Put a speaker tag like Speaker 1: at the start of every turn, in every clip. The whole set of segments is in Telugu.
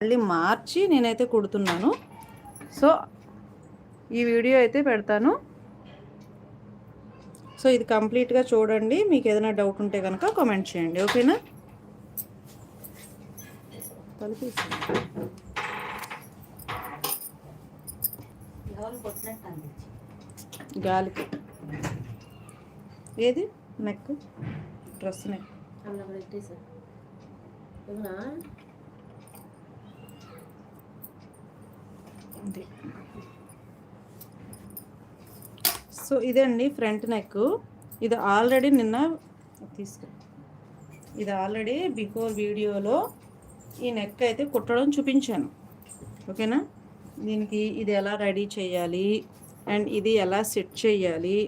Speaker 1: మళ్ళీ మార్చి నేనైతే కుడుతున్నాను. సో ఈ వీడియో అయితే పెడతాను. సో ఇది కంప్లీట్గా చూడండి. మీకు ఏదైనా డౌట్ ఉంటే కనుక కామెంట్ చేయండి. ఓకేనా? గాలికి. ఏది? నెక్? డ్రెస్ నెక్
Speaker 2: అందులో పెట్టేసా అవునా
Speaker 1: ఇది సో ఇదండి ఫ్రంట్ నెక్. ఇది ఆల్రెడీ నిన్న తీసుకో ఇది ఆల్రెడీ బిఫోర్ వీడియోలో ఈ నెక్ అయితే కుట్టడం చూపించాను. ఓకేనా? దీనికి ఇది ఎలా రెడీ చేయాలి? అండ్ ఇది ఎలా సెట్ చేయాలి?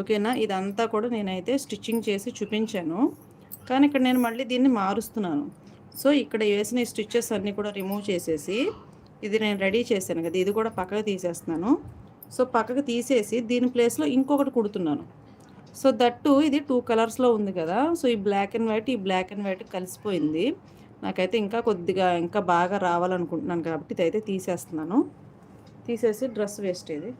Speaker 1: ఓకేనా? ఇదంతా కూడా నేనైతే స్టిచ్చింగ్ చేసి చూపించాను. కానీ ఇక్కడ నేను మళ్ళీ దీన్ని మారుస్తున్నాను. సో ఇక్కడ వేసిన ఈ స్టిచ్చెస్ అన్నీ కూడా రిమూవ్ చేసేసి ఇది నేను రెడీ చేశాను కదా ఇది కూడా పక్కకు తీసేస్తున్నాను. సో పక్కకు తీసేసి దీని ప్లేస్లో ఇంకొకటి కుడుతున్నాను. సో దట్టు ఇది టూ కలర్స్లో ఉంది కదా సో ఈ బ్లాక్ అండ్ వైట్ ఈ బ్లాక్ అండ్ వైట్ కలిసిపోయింది. నాకైతే ఇంకా కొద్దిగా ఇంకా బాగా రావాలనుకుంటున్నాను కాబట్టి ఇదైతే తీసేస్తున్నాను. తీసేసి డ్రెస్ వేస్ట్ ఇది.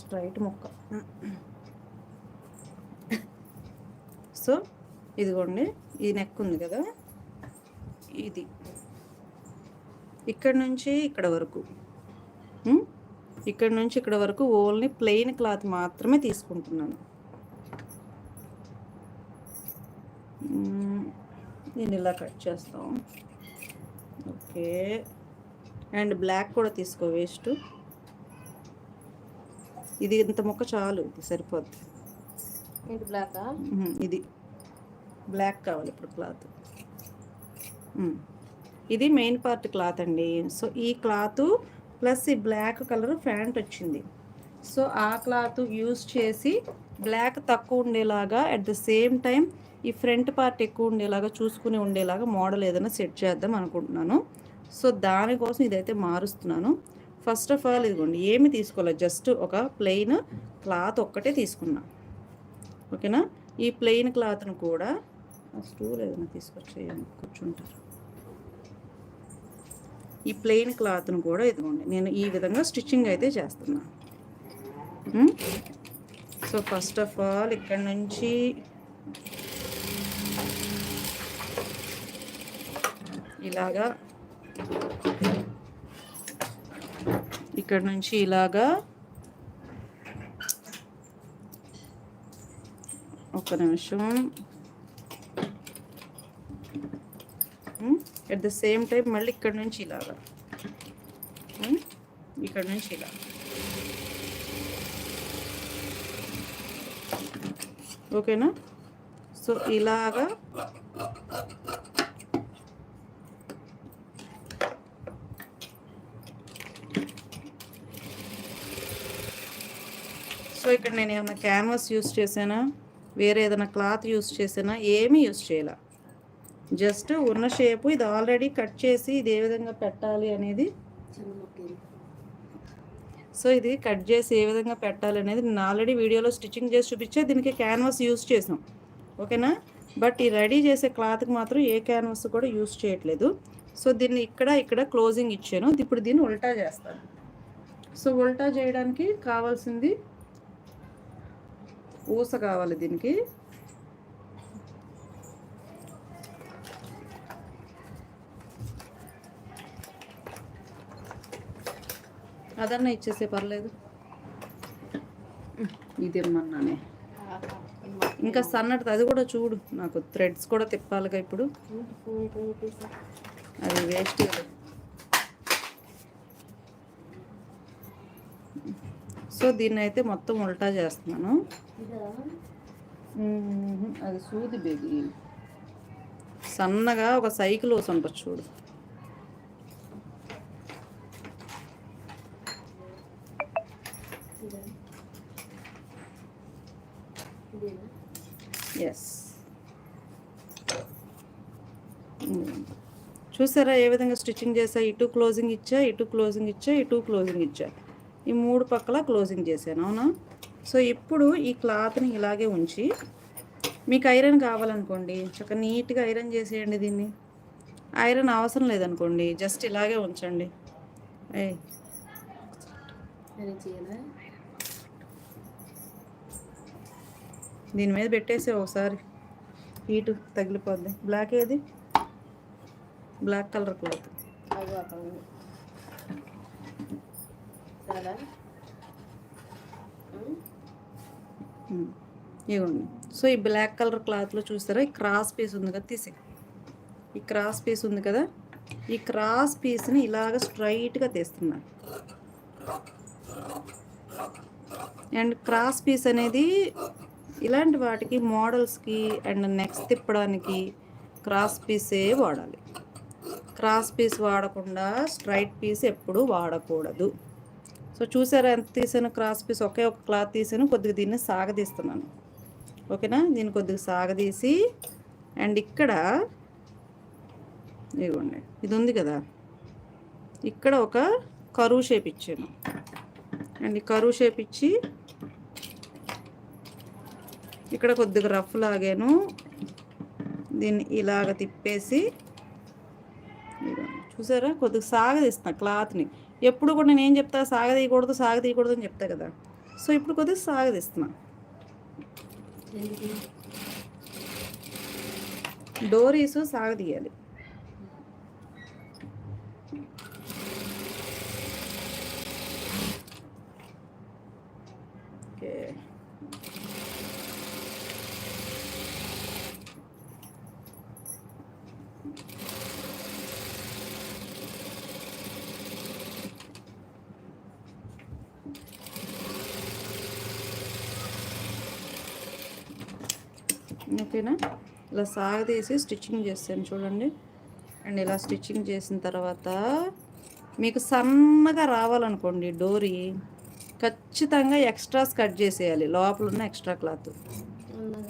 Speaker 1: స్ట్రైట్ ముక్క. సో ఇదిగోండి ఈ నెక్ ఉంది కదా. ఇది. ఇక్కడ నుంచి ఇక్కడ వరకు. ఇక్కడ నుంచి ఇక్కడ వరకు ఓన్లీ ప్లెయిన్ క్లాత్ మాత్రమే తీసుకుంటున్నాను. దీన్ని ఇలా కట్ చేస్తాం. ఓకే. అండ్ బ్లాక్ కూడా తీసుకో వేస్ట్. ఇది ఇంత ముక్క చాలు ఇది సరిపోద్ది.
Speaker 2: ఏంటి బ్లాకా.
Speaker 1: ఇది. బ్లాక్ కావాలి ఇప్పుడు క్లాత్. ఇది మెయిన్ పార్ట్ క్లాత్ అండి. సో ఈ క్లాత్ ప్లస్ ఈ బ్లాక్ కలర్ ప్యాంట్ వచ్చింది. సో ఆ క్లాత్ యూస్ చేసి బ్లాక్ తక్కువ ఉండేలాగా అట్ ద సేమ్ టైం ఈ ఫ్రంట్ పార్ట్ ఎక్కువ ఉండేలాగా చూసుకుని ఉండేలాగా మోడల్ ఏదైనా సెట్ చేద్దాం అనుకుంటున్నాను. సో దానికోసం ఇదైతే మారుస్తున్నాను. ఫస్ట్ ఆఫ్ ఆల్ ఇదిగోండి ఏమి తీసుకోలేదు జస్ట్ ఒక ప్లెయిన్ క్లాత్ ఒక్కటే తీసుకున్నా. ఓకేనా? ఈ ప్లెయిన్ క్లాత్ను కూడా స్టూల్ ఏదైనా తీసుకొచ్చేయండి కూర్చుంటారు. ఈ ప్లెయిన్ క్లాత్ను కూడా ఇదిగోండి. నేను ఈ విధంగా స్టిచ్చింగ్ అయితే చేస్తున్నాను సో ఫస్ట్ ఆఫ్ ఆల్ ఇక్కడ నుంచి ఇలాగా ఇక్కడ నుంచి ఇలాగా ఒక నిమిషం. ఎట్ ద సేమ్ టైం మళ్ళీ ఇక్కడ నుంచి ఇలాగా hmm? ఇక్కడ నుంచి ఇలా. ఓకేనా? సో ఇలాగా సో ఇక్కడ నేను ఏమైనా క్యాన్వాస్ యూస్ చేసానా వేరే ఏదైనా క్లాత్ యూస్ చేసానా ఏమీ యూస్ చేయాల. జస్ట్ ఉన్న షేపు ఇది ఆల్రెడీ కట్ చేసి ఇది ఏ విధంగా పెట్టాలి అనేది సో ఇది కట్ చేసి ఏ విధంగా పెట్టాలి అనేది నేను ఆల్రెడీ వీడియోలో స్టిచ్చింగ్ చేసి చూపించే. దీనికి క్యాన్వాస్ యూస్ చేసాం. ఓకేనా? బట్ ఈ రెడీ చేసే క్లాత్కి మాత్రం ఏ క్యాన్వాస్ కూడా యూస్ చేయట్లేదు. సో దీన్ని ఇక్కడ ఇక్కడ క్లోజింగ్ ఇచ్చాను. ఇప్పుడు దీన్ని ఉల్టా చేస్తాను. సో ఉల్టా చేయడానికి కావాల్సింది ఊస కావాలి దీనికి. అదన్నా ఇచ్చేసే పర్లేదు. ఇది ఇమ్మన్నానే. ఇంకా సన్నటి అది కూడా చూడు నాకు థ్రెడ్స్ కూడా తిప్పాలిగా ఇప్పుడు. అది వేస్ట్ సో దీన్ని అయితే మొత్తం ఉల్టా చేస్తున్నాను. అది సూది బేబీ. సన్నగా ఒక సైకిల్ వస్తు ఉంటుంది చూడు ఎస్ చూసారా ఏ విధంగా స్టిచ్చింగ్ చేసా ఇటు క్లోజింగ్ ఇచ్చా ఇటు క్లోజింగ్ ఇచ్చా ఇటు క్లోజింగ్ ఇచ్చా. ఈ మూడు పక్కల క్లోజింగ్ చేశాను అవునా? సో ఇప్పుడు ఈ క్లాత్ని ఇలాగే ఉంచి మీకు ఐరన్ కావాలనుకోండి చక్క నీట్గా ఐరన్ చేసేయండి దీన్ని. ఐరన్ అవసరం లేదనుకోండి జస్ట్ ఇలాగే ఉంచండి.
Speaker 2: ఏ
Speaker 1: దీని మీద పెట్టేసే ఒకసారి. హీటు తగిలిపోద్ది. బ్లాక్ ఏది? Black colour cloth. ఇవ్వండి సో ఈ బ్లాక్ కలర్ క్లాత్లో చూస్తారా? ఈ క్రాస్ పీస్ ఉంది కదా తీసి ఈ క్రాస్ పీస్ ఉంది కదా ఈ క్రాస్ పీస్ని ఇలాగ స్ట్రైట్గా తీస్తున్నా. అండ్ క్రాస్ పీస్ అనేది ఇలాంటి వాటికి మోడల్స్కి అండ్ నెక్స్ట్ తిప్పడానికి క్రాస్ పీసే వాడాలి. క్రాస్ పీస్ వాడకుండా స్ట్రైట్ పీస్ ఎప్పుడు వాడకూడదు. సో చూసారా ఎంత తీసాను క్రాస్ పీస్? ఒకే ఒక క్లాత్ తీసాను కొద్దిగా దీన్ని సాగదీస్తున్నాను. ఓకేనా? దీన్ని కొద్దిగా సాగదీసి అండ్ ఇక్కడ ఇదిగోండి ఇది ఉంది కదా? ఇక్కడ ఒక కరువు షేప్ ఇచ్చాను. అండ్ ఈ కరువు షేప్ ఇచ్చి ఇక్కడ కొద్దిగా రఫ్ లాగాను దీన్ని ఇలాగ తిప్పేసి చూసారా? కొద్దిగా సాగదీస్తున్నా క్లాత్ని. ఎప్పుడు కూడా నేను ఏం చెప్తా? సాగదీయకూడదు సాగదీయకూడదు అని చెప్తా కదా. సో ఇప్పుడు కొద్దిగా సాగదీస్తున్నా? డోరీస్ సాగదీయాలి ఓకే ఓకేనా? ఇలా సాగదీసి స్టిచ్చింగ్ చేస్తాను చూడండి. అండ్ ఇలా స్టిచ్చింగ్ చేసిన తర్వాత మీకు సన్నగా రావాలనుకోండి డోరీ ఖచ్చితంగా ఎక్స్ట్రాస్ కట్ చేసేయాలి. లోపల ఉన్న ఎక్స్ట్రా క్లాత్.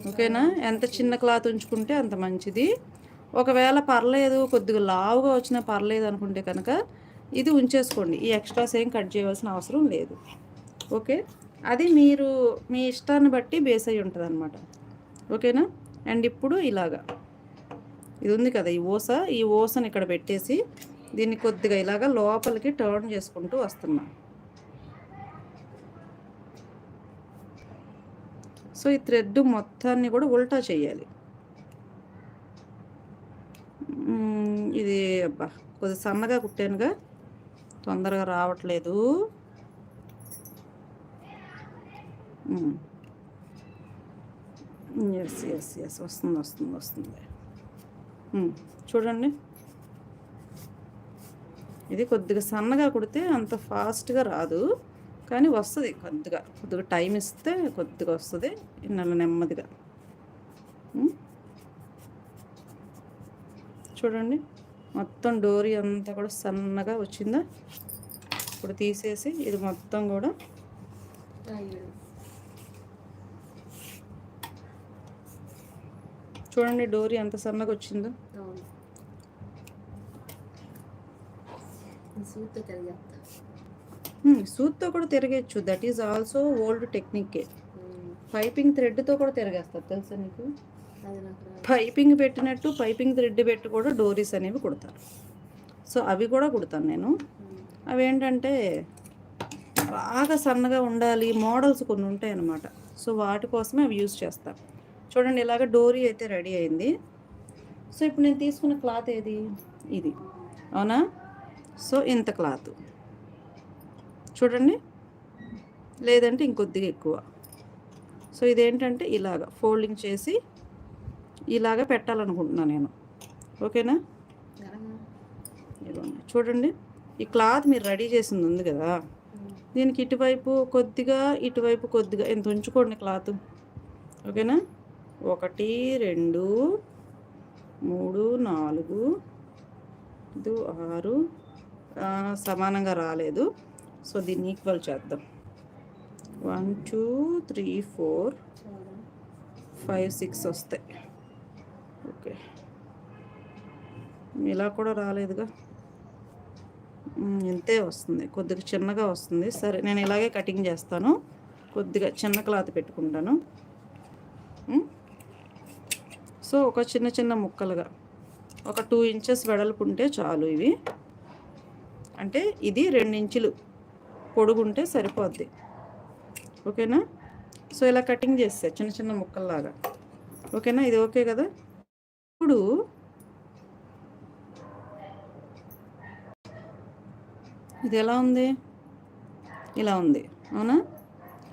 Speaker 1: ఓకేనా? ఎంత చిన్న క్లాత్ ఉంచుకుంటే అంత మంచిది. ఒకవేళ పర్లేదు కొద్దిగా లావుగా వచ్చినా పర్లేదు అనుకుంటే కనుక ఇది ఉంచేసుకోండి. ఈ ఎక్స్ట్రాస్ ఏం కట్ చేయవలసిన అవసరం లేదు. ఓకే? అది మీరు మీ ఇష్టాన్ని బట్టి బేస్ అయి ఉంటుంది ఓకేనా? అండ్ ఇప్పుడు ఇలాగా. ఇది ఉంది కదా ఈ ఓస. ఈ ఓసని ఇక్కడ పెట్టేసి దీన్ని కొద్దిగా ఇలాగా లోపలికి టర్న్ చేసుకుంటూ వస్తున్నా. సో ఈ థ్రెడ్ మొత్తాన్ని కూడా ఉల్టా చేయాలి. ఇది అబ్బా కొద్దిగా సన్నగా కుట్టానుగా. తొందరగా రావట్లేదు. ఎస్ ఎస్ ఎస్ వస్తుంది వస్తుంది వస్తుంది. Hmm. చూడండి. ఇది కొద్దిగా సన్నగా కుడితే అంత ఫాస్ట్గా రాదు. కానీ వస్తుంది కొద్దిగా. కొద్దిగా టైం ఇస్తే కొద్దిగా వస్తుంది. నెల నెమ్మదిగా. Hmm. చూడండి. మొత్తం డోరీ అంతా కూడా సన్నగా వచ్చిందా? ఇప్పుడు తీసేసి ఇది మొత్తం కూడా చూడండి డోరీ ఎంత సన్నగా వచ్చిందో.
Speaker 2: సూత్తో
Speaker 1: కూడా తిరగచ్చు దట్ ఈజ్ ఆల్సో ఓల్డ్ టెక్నిక్కే. పైపింగ్ థ్రెడ్తో కూడా తిరగేస్తారు తెలుసా నీకు. పైపింగ్ పెట్టినట్టు పైపింగ్ థ్రెడ్ పెట్టి కూడా డోరీస్ అనేవి కుడతారు. సో అవి కూడా కుడతాను నేను. అవి ఏంటంటే బాగా సన్నగా ఉండాలి. మోడల్స్ కొన్ని ఉంటాయి అన్నమాట సో వాటి కోసమే అవి యూజ్ చేస్తాను. చూడండి ఇలాగ డోరీ అయితే రెడీ అయింది. సో ఇప్పుడు నేను తీసుకున్న క్లాత్ ఏది? ఇది. అవునా? సో ఇంత క్లాత్. చూడండి. లేదంటే ఇంకొద్దిగా ఎక్కువ. సో ఇదేంటంటే ఇలాగ ఫోల్డింగ్ చేసి ఇలాగ పెట్టాలనుకుంటున్నాను నేను. ఓకేనా? చూడండి. ఈ క్లాత్ మీరు రెడీ చేసింది ఉంది కదా? దీనికి ఇటువైపు కొద్దిగా ఇటువైపు కొద్దిగా. ఎంత ఉంచుకోండి క్లాత్? ఓకేనా? ఒకటి రెండు మూడు నాలుగు ఐదు ఆరు సమానంగా రాలేదు. సో దీన్ని ఈక్వల్ చేద్దాం. One two three four five six వస్తాయి. ఓకే ఇలా కూడా రాలేదుగా. ఇంతే వస్తుంది. కొద్దిగా చిన్నగా వస్తుంది. సరే నేను ఇలాగే కటింగ్ చేస్తాను. కొద్దిగా చిన్న క్లాత్ పెట్టుకుంటాను. సో ఒక చిన్న చిన్న ముక్కలుగా ఒక టూ ఇంచెస్ వెడల్పు ఉంటే చాలు ఇవి. అంటే ఇది రెండు ఇంచులు పొడుగుంటే సరిపోద్ది. ఓకేనా? సో ఇలా కటింగ్ చేస్తే చిన్న చిన్న ముక్కల్లాగా. ఓకేనా? ఇది ఓకే కదా? ఇప్పుడు ఇది ఎలా ఉంది? ఇలా ఉంది. అవునా?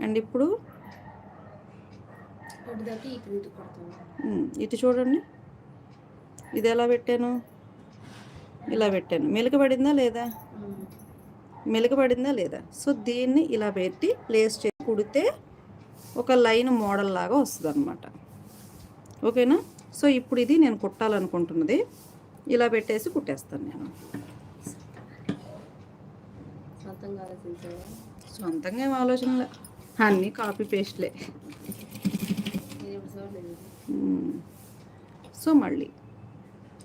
Speaker 1: అండ్ ఇప్పుడు
Speaker 2: ఇటు
Speaker 1: చూడండి. ఇది ఎలా పెట్టాను? ఇలా పెట్టాను. మెలిక పడిందా లేదా? మెలిక పడిందా లేదా? సో దీన్ని ఇలా పెట్టి ప్లేస్ చేసి కుడితే ఒక లైన్ మోడల్ లాగా వస్తుంది అనమాట ఓకేనా? సో ఇప్పుడు ఇది నేను కుట్టాలనుకుంటున్నది. ఇలా పెట్టేసి కుట్టేస్తాను నేను.
Speaker 2: సొంతంగా
Speaker 1: ఏం ఆలోచనలే. అన్నీ కాపీ పేస్ట్లే
Speaker 2: నేను ఇప్పుడు చూడలేదు
Speaker 1: మ్మ్. Hmm. సో మళ్ళీ.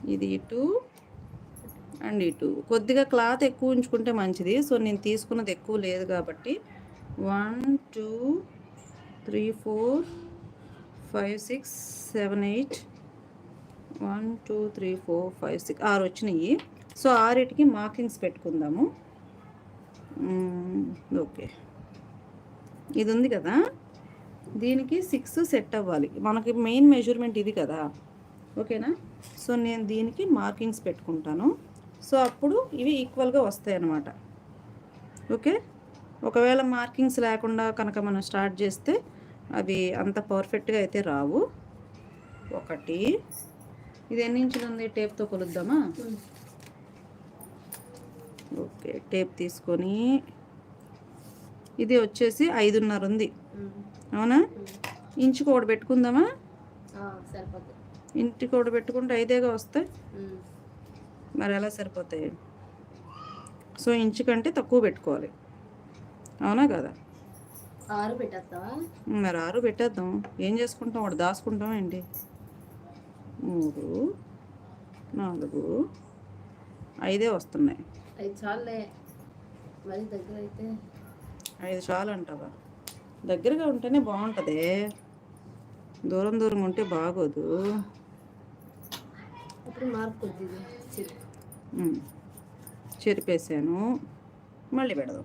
Speaker 1: ఇది ఇటు అండ్ ఇటు. కొద్దిగా క్లాత్ ఎక్కువ ఉంచుకుంటే మంచిది. సో నేను తీసుకున్నది ఎక్కువ లేదు కాబట్టి. One two three four five six seven eight one two three four five six ఆరు వచ్చినాయి. సో ఆరిటికి మార్కింగ్స్ పెట్టుకుందాము. Hmm, ఓకే ఇది ఉంది కదా? దీనికి సిక్స్ సెట్ అవ్వాలి. మనకి మెయిన్ మెజర్మెంట్ ఇది కదా. ఓకేనా? సో నేను దీనికి మార్కింగ్స్ పెట్టుకుంటాను. సో అప్పుడు ఇవి ఈక్వల్గా వస్తాయి అన్నమాట. ఓకే? ఒకవేళ మార్కింగ్స్ లేకుండా కనుక మనం స్టార్ట్ చేస్తే అవి అంత పర్ఫెక్ట్గా అయితే రావు. ఒకటి. ఇది ఎన్ని ఇంచులు ఉంది? టేప్తో కొలుద్దామా? ఓకే టేప్ తీసుకొని ఇది వచ్చేసి ఐదున్నర ఉంది. అవునా? ఇంచుకు ఒకటి పెట్టుకుందామా? ఇంటికి ఒకటి పెట్టుకుంటే ఐదేగా వస్తాయి. మరి ఎలా సరిపోతాయి? సో ఇంచు కంటే తక్కువ పెట్టుకోవాలి. అవునా కదా?
Speaker 2: ఆరు పెట్టేస్తావా?
Speaker 1: మరి ఆరు పెట్టేద్దాం. ఏం చేసుకుంటాం? ఒకటి దాచుకుంటాం ఏంటి? మూడు నాలుగు ఐదే వస్తున్నాయి.
Speaker 2: మరి దగ్గర అయితే
Speaker 1: ఐదు చాలు అంటావా? దగ్గరగా ఉంటేనే బాగుంటుంది. దూరం దూరం ఉంటే బాగోదు. చెరిపేసాను. మళ్ళీ పెడదాం.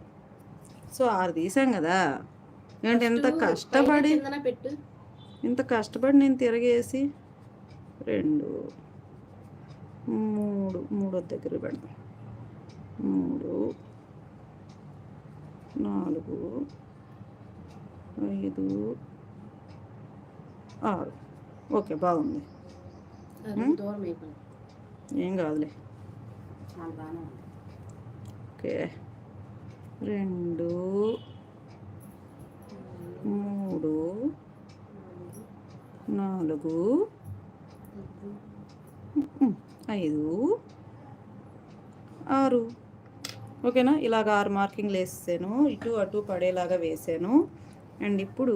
Speaker 1: సో ఆరు తీసాం కదా. ఏంటి ఎంత కష్టపడి ఇంత కష్టపడి నేను తిరగేసి? రెండు మూడు మూడో దగ్గర పెడదాం. మూడు నాలుగు ఐదు ఆరు. ఓకే బాగుంది. ఏం కాదులే. ఓకే. రెండు మూడు నాలుగు ఐదు ఆరు. ఓకేనా? ఇలాగ ఆరు మార్కింగ్లు వేసాను ఇటు అటు పడేలాగా వేసాను. అండ్ ఇప్పుడు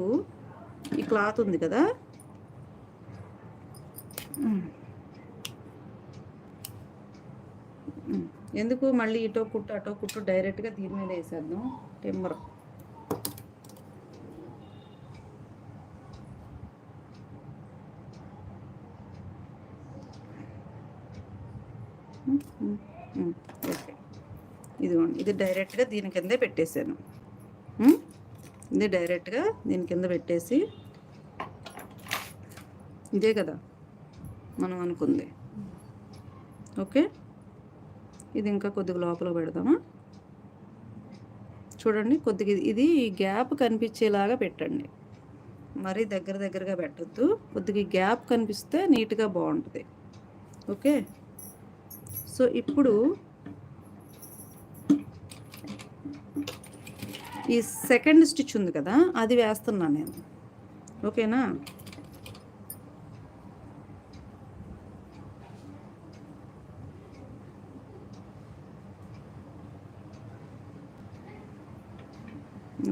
Speaker 1: ఈ క్లాత్ ఉంది కదా. ఎందుకు మళ్ళీ ఇటో కుట్టు అటో కుట్టు డైరెక్ట్గా దీని మీద వేసేద్దాం? టెంబర్ ఓకే. ఇదిగోండి ఇది డైరెక్ట్గా దీని కిందే పెట్టేశాను ఇది డైరెక్ట్గా. దీని కింద పెట్టేసి ఇదే కదా మనం అనుకుంది. ఓకే? ఇది ఇంకా కొద్దిగా లోపల పెడదామా? చూడండి కొద్దిగా ఇది- గ్యాప్ కనిపించేలాగా పెట్టండి. మరీ దగ్గర దగ్గరగా పెట్టద్దు. కొద్దిగా గ్యాప్ కనిపిస్తే నీట్గా బాగుంటుంది. ఓకే? సో ఇప్పుడు ఈ సెకండ్ స్టిచ్ ఉంది కదా అది వేస్తున్నాను నేను. ఓకేనా?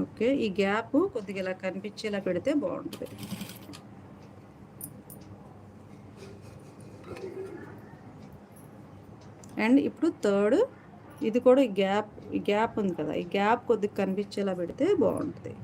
Speaker 1: ఓకే ఈ గ్యాప్ కొద్దిగా ఇలా కనిపించేలా పెడితే బాగుంటుంది. అండ్ ఇప్పుడు థర్డ్ ఇది కూడా ఈ గ్యాప్ ఈ గ్యాప్ ఉంది కదా ఈ గ్యాప్ కొద్దిగా కనిపించేలా పెడితే బాగుంటుంది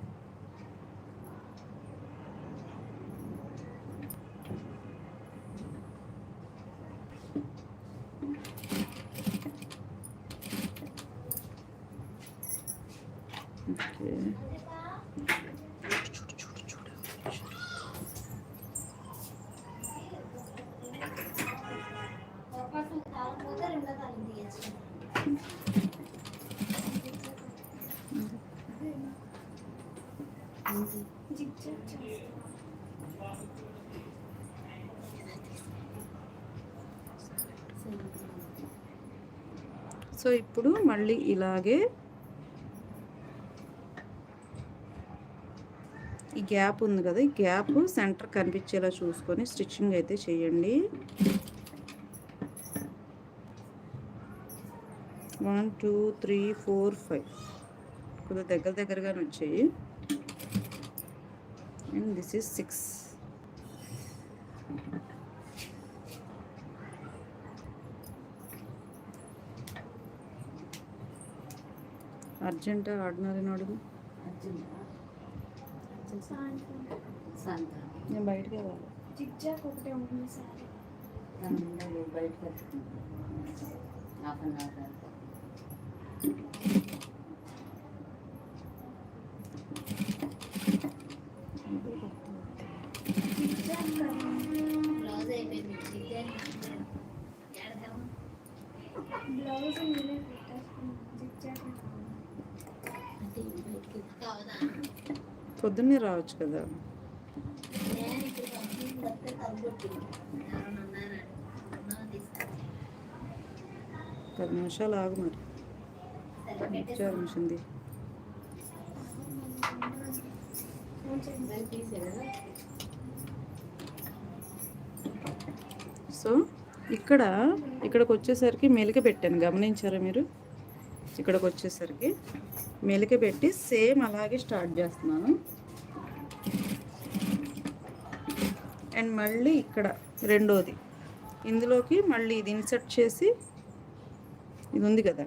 Speaker 1: Thank you. సో ఇప్పుడు మళ్ళీ ఇలాగే ఈ గ్యాప్ ఉంది కదా ఈ గ్యాప్ సెంటర్ కనిపించేలా చూసుకొని స్టిచ్చింగ్ అయితే చేయండి. One two three four five. కొద్దిగా దగ్గర దగ్గరగానే వచ్చాయి. And this is six. Urgent ordinary అడుగు. నేను బయటకే వెళ్ళాలి.
Speaker 3: జిగ్జాగ్ ఒకటే ఉంటుంది సార్.
Speaker 2: బయటకు half an hour blouse
Speaker 3: blouse పెట్టేసుకున్నాను జిగ్జాగ్
Speaker 2: అంటే బయటికి కావదా
Speaker 1: పొద్దున్నే రావచ్చు కదా. పది నిమిషాలు ఆగు మరి.
Speaker 2: సరే
Speaker 1: ఇచ్చారు సో ఇక్కడ ఇక్కడికి వచ్చేసరికి మెలిక పెట్టాను. గమనించారా మీరు? ఇక్కడికి వచ్చేసరికి మెలిక పెట్టి సేమ్ అలాగే స్టార్ట్ చేస్తున్నాను. అండ్ మళ్ళీ ఇక్కడ రెండోది. ఇందులోకి మళ్ళీ ఇది ఇన్సర్ట్ చేసి ఇది ఉంది కదా.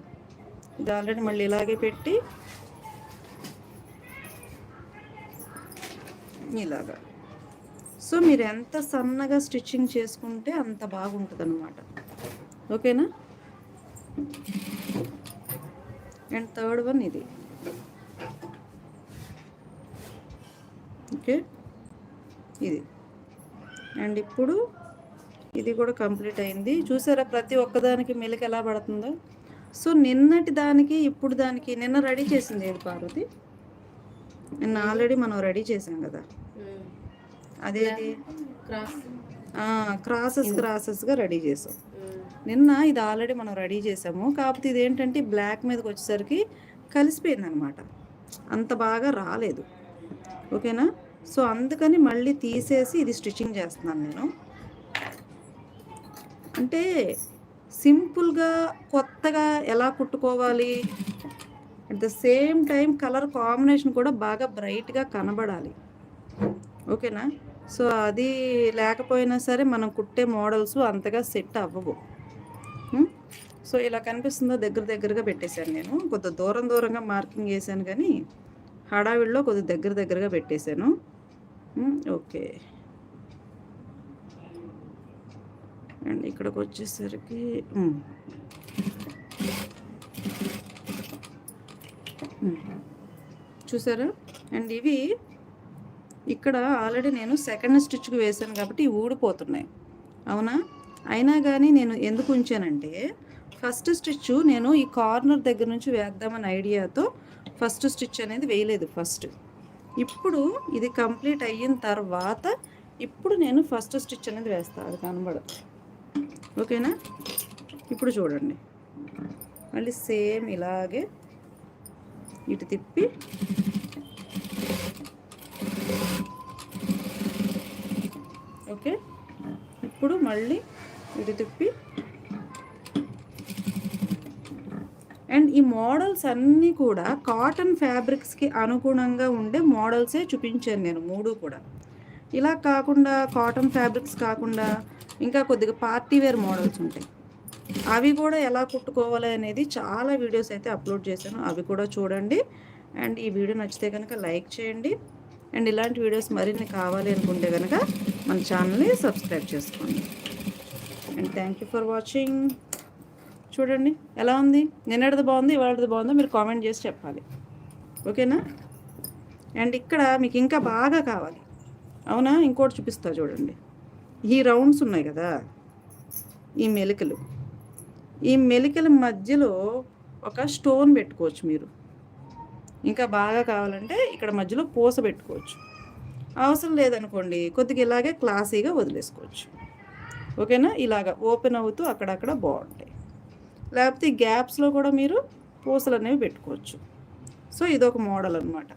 Speaker 1: ఇది ఆల్రెడీ మళ్ళీ ఇలాగే పెట్టి ఇలాగా. సో మీరు ఎంత సన్నగా స్టిచ్చింగ్ చేసుకుంటే అంత బాగుంటుంది అనమాట ఓకేనా? అండ్ థర్డ్ వన్ ఇది. ఓకే? ఇది. అండ్ ఇప్పుడు ఇది కూడా కంప్లీట్ అయింది. చూసారా ప్రతి ఒక్కదానికి మెలిక ఎలా పడుతుందో? సో నిన్నటి దానికి ఇప్పుడు దానికి నిన్న రెడీ చేసింది ఏది పార్వతి? నిన్న ఆల్రెడీ మనం రెడీ చేసాం కదా. అదేది?
Speaker 2: క్రాస్.
Speaker 1: క్రాసెస్ క్రాసెస్గా రెడీ చేసాం. నిన్న ఇది ఆల్రెడీ మనం రెడీ చేసాము. కాకపోతే ఇది ఏంటంటే బ్లాక్ మీదకి వచ్చేసరికి కలిసిపోయింది అనమాట అంత బాగా రాలేదు. ఓకేనా? సో అందుకని మళ్ళీ తీసేసి ఇది స్టిచ్చింగ్ చేస్తున్నాను నేను. అంటే సింపుల్గా కొత్తగా ఎలా కుట్టుకోవాలి? At the same time colour combination కూడా బాగా బ్రైట్గా కనబడాలి. ఓకేనా? సో అది లేకపోయినా సరే మనం కుట్టే మోడల్స్ అంతగా సెట్ అవ్వవు. సో ఇలా కనిపిస్తుందో దగ్గర దగ్గరగా పెట్టేశాను నేను. కొద్ది దూరం దూరంగా మార్కింగ్ చేశాను కానీ హడావిడిలో కొద్ది దగ్గర దగ్గరగా పెట్టేశాను. ఓకే. అండ్ ఇక్కడికి వచ్చేసరికి చూసారా? అండ్ ఇవి ఇక్కడ ఆల్రెడీ నేను సెకండ్ స్టిచ్కి వేసాను కాబట్టి ఊడిపోతున్నాయి. అవునా? అయినా కానీ నేను ఎందుకు ఉంచానంటే ఫస్ట్ స్టిచ్ నేను ఈ కార్నర్ దగ్గర నుంచి వేద్దామని ఐడియాతో ఫస్ట్ స్టిచ్ అనేది వేయలేదు ఫస్ట్. ఇప్పుడు ఇది కంప్లీట్ అయిన తర్వాత ఇప్పుడు నేను ఫస్ట్ స్టిచ్ అనేది వేస్తాను అది కనబడదు. ఓకేనా? ఇప్పుడు చూడండి. మళ్ళీ సేమ్ ఇలాగే ఇటు తిప్పి ఓకే? ఇప్పుడు మళ్ళీ ఇటు తిప్పి అండ్ ఈ మోడల్స్ అన్నీ కూడా కాటన్ ఫ్యాబ్రిక్స్కి అనుగుణంగా ఉండే మోడల్సే చూపించాను నేను మూడు కూడా. ఇలా కాకుండా కాటన్ ఫ్యాబ్రిక్స్ కాకుండా ఇంకా కొద్దిగా పార్టీ వేర్ మోడల్స్ ఉంటాయి. అవి కూడా ఎలా కుట్టుకోవాలి అనేది చాలా వీడియోస్ అయితే అప్లోడ్ చేశాను అవి కూడా చూడండి. అండ్ ఈ వీడియో నచ్చితే కనుక లైక్ చేయండి. అండ్ ఇలాంటి వీడియోస్ మరిన్ని కావాలి అనుకుంటే కనుక మన ఛానల్ని సబ్స్క్రైబ్ చేసుకోండి. And thank you for watching. చూడండి ఎలా ఉంది? నిన్నటిది బాగుంది? ఇవాళది బాగుందో? మీరు కామెంట్ చేసి చెప్పాలి. ఓకేనా? అండ్ ఇక్కడ మీకు ఇంకా బాగా కావాలి. అవునా? ఇంకోటి చూపిస్తా చూడండి. ఈ రౌండ్స్ ఉన్నాయి కదా? ఈ మెలికలు. ఈ మెలికల మధ్యలో ఒక స్టోన్ పెట్టుకోవచ్చు మీరు. ఇంకా బాగా కావాలంటే ఇక్కడ మధ్యలో పూస పెట్టుకోవచ్చు. అవసరం లేదనుకోండి కొద్దిగా ఇలాగే క్లాసీగా వదిలేసుకోవచ్చు. ఓకేనా? ఇలాగ ఓపెన్ అవుతూ అక్కడక్కడ బాగుంటాయి. లేకపోతే ఈ గ్యాప్స్లో కూడా మీరు పూసలు అనేవి పెట్టుకోవచ్చు. సో ఇదొక మోడల్ అనమాట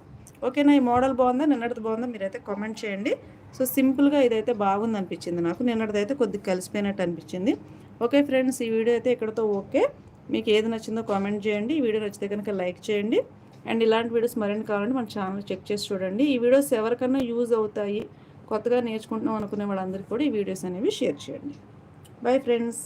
Speaker 1: ఓకేనా? ఈ మోడల్ బాగుందా? నిన్నటిది బాగుందా? మీరైతే కామెంట్ చేయండి. సో సింపుల్గా ఇదైతే బాగుంది అనిపించింది నాకు. నిన్నటిదైతే కొద్దిగా కలిసిపోయినట్టు అనిపించింది. ఓకే ఫ్రెండ్స్ ఈ వీడియో అయితే ఇక్కడతో ఓకే. మీకు ఏది నచ్చిందో కామెంట్ చేయండి. ఈ వీడియో నచ్చితే కనుక లైక్ చేయండి. అండ్ ఇలాంటి వీడియోస్ మరిన్ని కావాలంటే మన ఛానల్ చెక్ చేసి చూడండి. ఈ వీడియోస్ ఎవరికన్నా యూజ్ అవుతాయి కొత్తగా నేర్చుకుంటున్నాం అనుకునే వాళ్ళందరికీ కూడా ఈ వీడియోస్ అనేవి షేర్ చేయండి. Bye friends.